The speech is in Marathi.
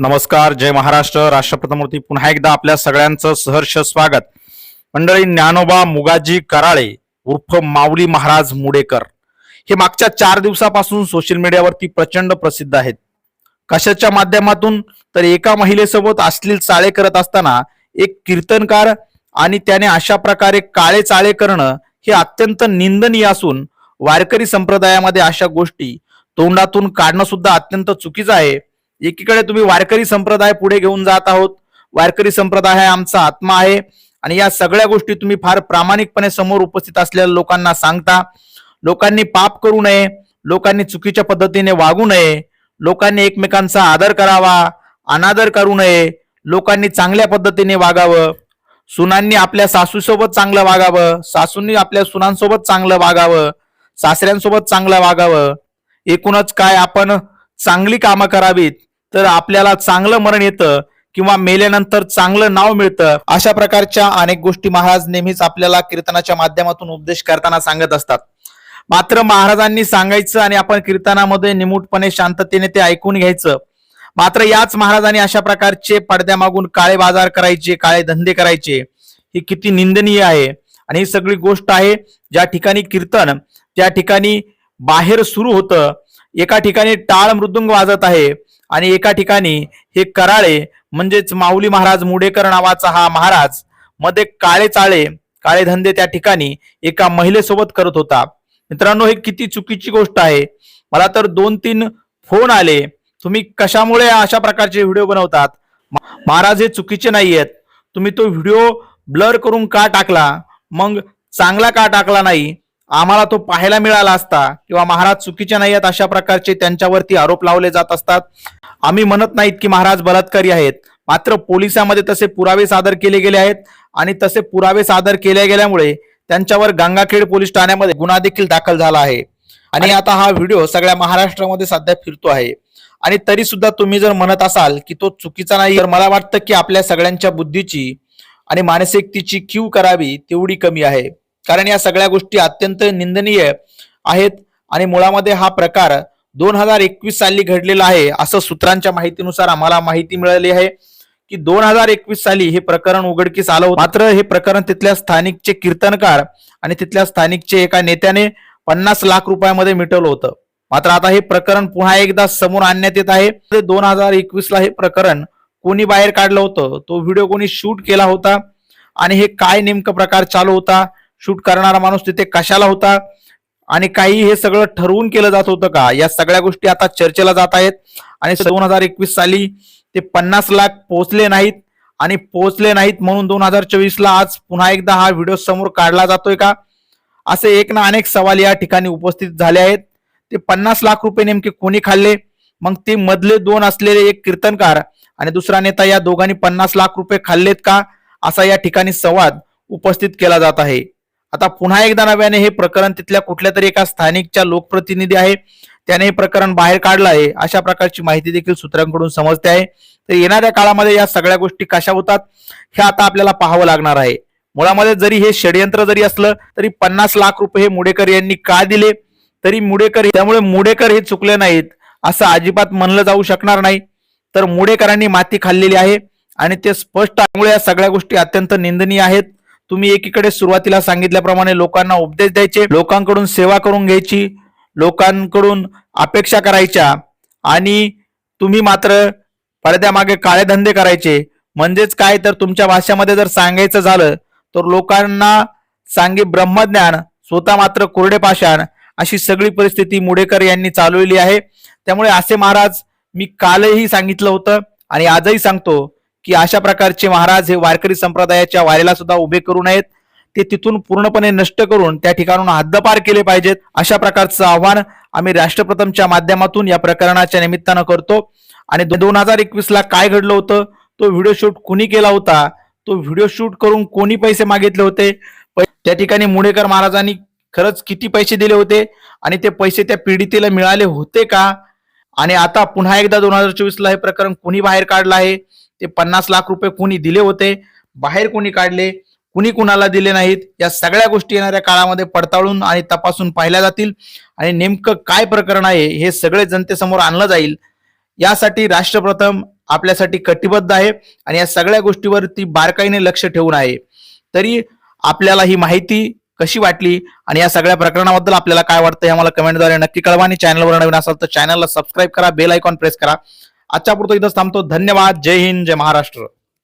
नमस्कार जय महाराष्ट्र. राष्ट्रप्रतमूर्ती पुन्हा एकदा आपल्या सगळ्यांचं सहर्ष स्वागत. मंडळी ज्ञानोबा मुगाजी कराळे उर्फ माऊली महाराज मुडेकर. हे मागच्या चार दिवसापासून सोशल मीडियावरती प्रचंड प्रसिद्ध आहेत. कशाच्या माध्यमातून? तर एका महिलेसोबत अश्लील चाळे करत असताना एक कीर्तनकार आणि त्याने अशा प्रकारे काळे चाळे करणं हे अत्यंत निंदनीय असून वारकरी संप्रदायामध्ये अशा गोष्टी तोंडातून काढणं सुद्धा अत्यंत चुकीचं आहे. एकीकडे तुम्ही वारकरी संप्रदाय पुढे घेऊन जात आहोत. वारकरी संप्रदाय हा आमचा आत्मा आहे. आणि या सगळ्या गोष्टी तुम्ही फार प्रामाणिकपणे समोर उपस्थित असलेल्या लोकांना सांगता. लोकांनी पाप करू नये. लोकांनी चुकीच्या पद्धतीने वागू नये. लोकांनी एकमेकांचा आदर करावा. अनादर करू नये. लोकांनी चांगल्या पद्धतीने वागावं. सुनांनी आपल्या सासूसोबत चांगलं वागावं. सासूंनी आपल्या सुनांसोबत चांगलं वागावं. सासऱ्यांसोबत चांगलं वागावं. एकूणच काय आपण चांगली कामं करावीत तर आपल्याला चांगलं मरण येतं किंवा मेल्यानंतर चांगलं नाव मिळतं अशा प्रकारच्या अनेक गोष्टी महाराज नेहमीच आपल्याला कीर्तनाच्या माध्यमातून उपदेश करताना सांगत असतात. मात्र महाराजांनी सांगायचं आणि आपण कीर्तनामध्ये निमूटपणे शांततेने ते ऐकून घ्यायचं. मात्र याच महाराजांनी अशा प्रकारचे पडद्यामागून काळे बाजार करायचे काळे धंदे करायचे. ही किती निंदनीय आहे. आणि ही सगळी गोष्ट आहे ज्या ठिकाणी कीर्तन त्या ठिकाणी बाहेर सुरू होतं. एका ठिकाणी टाळ मृदुंग वाजत आहे. आणि एका ठिकाणी हे कराळे म्हणजेच माऊली महाराज मुडेकर नावाचा हा महाराजमध्ये काळे चाळे काळे धंदे त्या ठिकाणी एका महिलेसोबत करत होता. मित्रांनो हे किती चुकीची गोष्ट आहे. मला तर दोन तीन फोन आले. तुम्ही कशामुळे अशा प्रकारचे व्हिडिओ बनवतात? महाराज हे चुकीचे नाही आहेत तुम्ही तो व्हिडिओ ब्लर करून का टाकला? मग चांगला का टाकला नाही? आम्हाला तो पाहायला मिळाला असता. किंवा महाराज चुकीचे नाही आहेत अशा प्रकारचे त्यांच्यावरती आरोप लावले जात असतात. आम्ही म्हणत नाहीत की महाराज बलात्कारी आहेत. मात्र पोलिसांमध्ये तसे पुरावे सादर केले गेले आहेत आणि तसे पुरावे सादर केले गेल्यामुळे त्यांच्यावर गंगाखेड पोलीस ठाण्यामध्ये गुन्हा देखील दाखल झाला आहे. आणि आता हा व्हिडिओ सगळ्या महाराष्ट्रामध्ये सध्या फिरतो आहे. आणि तरी सुद्धा तुम्ही जर म्हणत असाल की तो चुकीचा नाही तर मला वाटतं की आपल्या सगळ्यांच्या बुद्धीची आणि मानसिकतेची क्यू करावी तेवढी कमी आहे. कारण या सगळ्या गोष्टी अत्यंत निंदनीय आहेत आणि मुळामध्ये हा प्रकार दोन हजार एकवीस साली घडलेलं आहे असं सूत्रांच्या माहितीनुसार आम्हाला माहिती मिळाली आहे की दोन हजार एकवीस साली हे प्रकरण उघडकीस आलं होतं. मात्र हे प्रकरण तिथल्या स्थानिकचे कीर्तनकार आणि तिथल्या स्थानिकचे एका नेत्याने पन्नास लाख रुपयामध्ये मिटवलं होतं. मात्र आता हे प्रकरण पुन्हा एकदा समोर आणण्यात येत आहे. दोन हजार एकवीस ला हे प्रकरण कोणी बाहेर काढलं होतं? तो व्हिडिओ कोणी शूट केला होता? आणि हे काय नेमकं प्रकार चालू होता? शूट करणारा माणूस तिथे कशाला होता? आणि काही हे सगळं ठरवून केलं जात होतं का? या सगळ्या गोष्टी आता चर्चेला जात आहेत. आणि दोन हजार एकवीस साली ते पन्नास लाख पोहोचले नाहीत. आणि पोहोचले नाहीत म्हणून दोन हजार चोवीस ला आज पुन्हा एकदा हा व्हिडिओ समोर काढला जातोय का? असे एक ना अनेक सवाल या ठिकाणी उपस्थित झाले आहेत. ते पन्नास लाख रुपये नेमके कोणी खाल्ले? मग ते मधले दोन असलेले एक कीर्तनकार आणि दुसरा नेता या दोघांनी पन्नास लाख रुपये खाल्लेत का? असा या ठिकाणी संवाद उपस्थित केला जात आहे. आता पुन्हा एकदा नव्याने हे प्रकरण तिथल्या कुठल्या तरी एका स्थानिकच्या लोकप्रतिनिधी आहे. त्याने हे प्रकरण बाहेर काढलं आहे. अशा प्रकारची माहिती देखील सूत्रांकडून समजते आहे. तर येणाऱ्या काळामध्ये या सगळ्या गोष्टी कशा होतात हे आता आपल्याला पाहावं लागणार आहे. मुळामध्ये जरी हे षडयंत्र जरी असलं तरी पन्नास लाख रुपये हे मुडेकर यांनी का दिले? तरी मुडेकर त्यामुळे मुडेकर हे चुकले नाहीत असं अजिबात म्हणलं जाऊ शकणार नाही. तर मुडेकरांनी माती खाल्लेली आहे आणि ते स्पष्ट त्यामुळे या सगळ्या गोष्टी अत्यंत निंदनीय आहेत. तुम्ही एकीकडे सुरुवातीला सांगितल्याप्रमाणे लोकांना उपदेश द्यायचे लोकांकडून सेवा करून घ्यायची लोकांकडून अपेक्षा करायच्या आणि तुम्ही मात्र पडद्यामागे काळे धंदे करायचे. म्हणजेच काय? तर तुमच्या भाषेमध्ये जर सांगायचं झालं तर लोकांना सांगे ब्रह्मज्ञान स्वतः मात्र कोरडे पाषाण अशी सगळी परिस्थिती मुडेकर यांनी चालवली आहे. त्यामुळे असे महाराज मी कालही सांगितलं होतं आणि आजही सांगतो. की अशा प्रकारचे महाराज हे वारकरी संप्रदायाच्या वारेला सुद्धा उभे करू नयेत. ते तिथून पूर्णपणे नष्ट करून त्या ठिकाणून हद्दपार केले पाहिजेत. अशा प्रकारचं आव्हान आम्ही राष्ट्रप्रथमच्या माध्यमातून या प्रकरणाच्या निमित्तानं करतो. आणि दोन हजार एकवीस ला काय घडलं होतं? तो व्हिडिओ शूट कुणी केला होता? तो व्हिडिओ शूट करून कोणी पैसे मागितले होते? प- त्या ठिकाणी मुडेकर महाराजांनी खरंच किती पैसे दिले होते? आणि ते पैसे त्या पीडितेला मिळाले होते का? आणि आता पुन्हा एकदा दोन हजार चोवीस ला हे प्रकरण कोणी बाहेर काढलं आहे? ते पन्नास लाख रुपये कोणी दिले होते बाहेर कोणी काढले कुणी कुणाला दिले नाहीत या सगळ्या गोष्टी येणाऱ्या काळामध्ये पडताळून आणि तपासून पाहिल्या जातील. आणि नेमकं काय प्रकरण आहे हे सगळे जनतेसमोर आणलं जाईल. यासाठी राष्ट्रप्रथम आपल्यासाठी कटिबद्ध आहे आणि या सगळ्या गोष्टीवरती बारकाईने लक्ष ठेवून आहे. तरी आपल्याला ही माहिती कशी वाटली आणि या सगळ्या प्रकरणाबद्दल आपल्याला काय वाटतं हे आम्हाला कमेंटद्वारे नक्की कळवा आणि चॅनलवर नवीन असाल तर चॅनलला सबस्क्राईब करा बेल आयकॉन प्रेस करा. आजच्या पुरतो इथंच थांबतो. धन्यवाद. जय हिंद. जय महाराष्ट्र.